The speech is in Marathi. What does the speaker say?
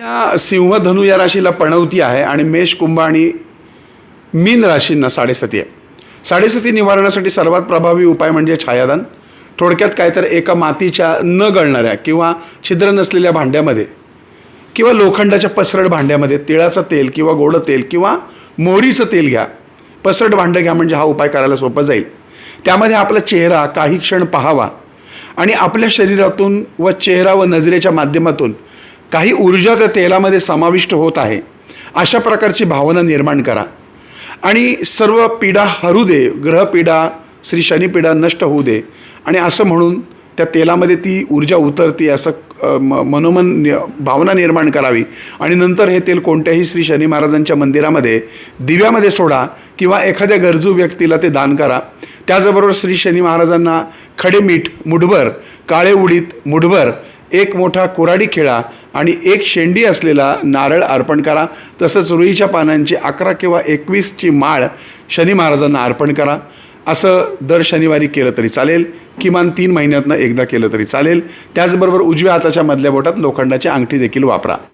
या सिंहधनु या राशीला पणवती आहे आणि मेष कुंभ आणि मीन राशींना साडेसती आहे. साडेसती निवारणासाठी सर्वात प्रभावी उपाय म्हणजे छायादान. थोडक्यात काय तर एका मातीच्या न गळणाऱ्या किंवा छिद्र नसलेल्या भांड्यामध्ये किंवा लोखंडाच्या पसरट भांड्यामध्ये तिळाचं तेल किंवा गोडं तेल किंवा मोहरीचं तेल घ्या. पसरट भांडं घ्या म्हणजे हा उपाय करायला सोपं जाईल. त्यामध्ये आपला चेहरा काही क्षण पाहावा आणि आपल्या शरीरातून व चेहरा व नजरेच्या माध्यमातून काही ऊर्जा त्या तेलामध्ये समाविष्ट होत आहे. अशा प्रकारची भावना निर्माण करा. आणि सर्व पीडा हरू दे. ग्रहपीडा श्री शनिपीडा नष्ट होऊ दे. आणि असं म्हणून त्या तेलामध्ये ती ऊर्जा उतरते असं म मनोमन भावना निर्माण करावी. आणि नंतर हे तेल कोणत्याही श्री शनी महाराजांच्या मंदिरामध्ये दिव्यामध्ये सोडा किंवा एखाद्या गरजू व्यक्तीला ते दान करा. त्याचबरोबर श्री शनी महाराजांना खडे मीठ मुठभर काळे उडीत मुठभर एक मोठा कुराडी खिळा आणि एक शेंडी असलेला नारळ अर्पण करा. तसंच रुईच्या पानांची अकरा किंवा एकवीसची माळ शनी महाराजांना अर्पण करा. असं दर शनिवारी केलं तरी चालेल. किमान तीन महिन्यातनं एकदा केलं तरी चालेल. त्याचबरोबर उजव्या हाताच्या मधल्या बोटात लोखंडाची अंगठी देखील वापरा.